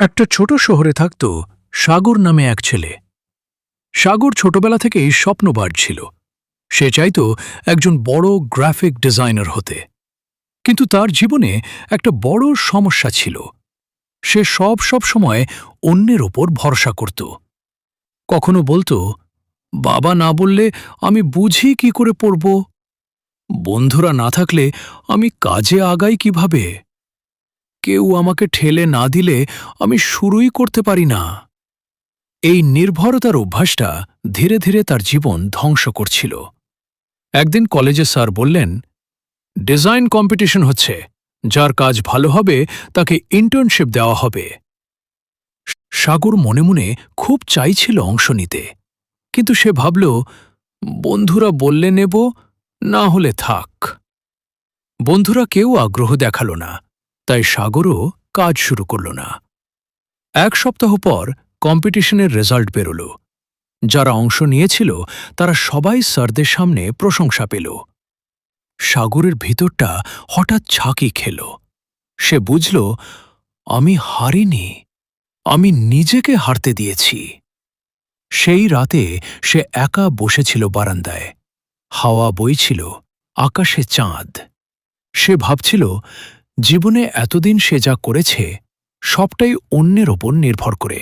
একটা ছোট শহরে থাকত সাগর নামে এক ছেলে। সাগর ছোটবেলা থেকেই স্বপ্নবার ছিল। সে চাইত একজন বড় গ্রাফিক ডিজাইনার হতে। কিন্তু তার জীবনে একটা বড় সমস্যা ছিল। সে সব সব সময় অন্যের ওপর ভরসা করত। কখনো বলতো, বাবা না বললে আমি বুঝি কি করে পড়ব? বন্ধুরা না থাকলে আমি কাজে আগাই কীভাবে? কেউ আমাকে ঠেলে না দিলে আমি শুরুই করতে পারি না। এই নির্ভরতার অভ্যাসটা ধীরে ধীরে তার জীবন ধ্বংস করছিল। একদিন কলেজে স্যার বললেন, ডিজাইন কম্পিটিশন হচ্ছে। যার কাজ ভালো হবে, তাকে ইন্টার্নশিপ দেওয়া হবে। সাগর মনে মনে খুব চাইছিল অংশ নিতে। কিন্তু সে ভাবল, বন্ধুরা বললে নেব, না হলে থাক। বন্ধুরা কেউ আগ্রহ দেখাল না। তাই সাগরও কাজ শুরু করল না। এক সপ্তাহ পর কম্পিটিশনের রেজাল্ট বেরোল। যারা অংশ নিয়েছিল, তারা সবাই স্যারদের সামনে প্রশংসা পেল। সাগরের ভিতরটা হঠাৎ ছাকি খেল। সে বুঝল, আমি হারিনি, আমি নিজেকে হারতে দিয়েছি। সেই রাতে সে একা বসেছিল বারান্দায়। হাওয়া বইছিল, আকাশে চাঁদ। সে ভাবছিল জীবনে এতদিন সে যা করেছে সবটাই অন্যের ওপর নির্ভর করে।